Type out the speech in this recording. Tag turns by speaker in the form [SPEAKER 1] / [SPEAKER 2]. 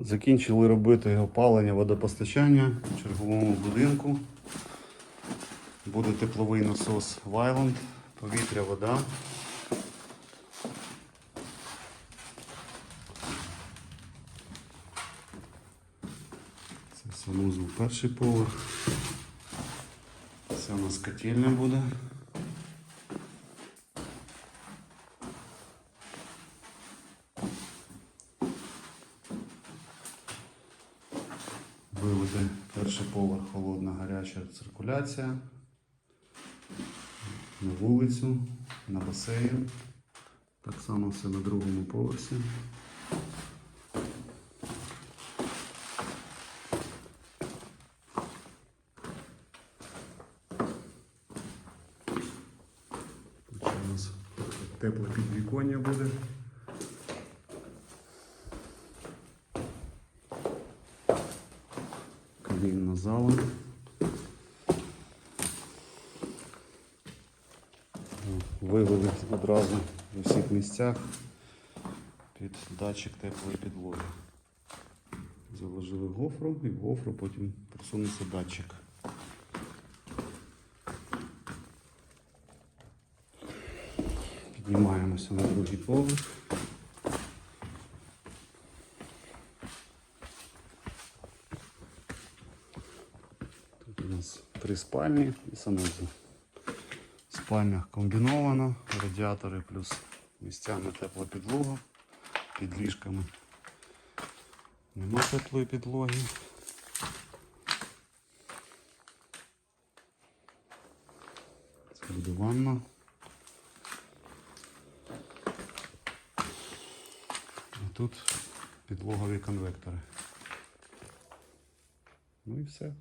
[SPEAKER 1] Закінчили робити опалення водопостачання в черговому будинку. Буде тепловий насос Вайланд, повітря, вода. Це санузел перший поверх. Це у нас котельня буде. Виведе перший поверх холодна гаряча циркуляція. На вулицю, на басейн. Так само все на другому поверсі. У нас тепле підвіконня буде. Кабінна зала. Вивели одразу в усіх місцях під датчик теплої підлоги. Заложили гофру і в гофру потім просунувся датчик. Піднімаємося на другий поверх. У нас три спальні і санузел. В спальнях комбіновано, радіатори плюс місцями тепла підлога під ліжками. Нема теплої підлоги. Це буде ванна. А тут підлогові конвектори. Ну і все.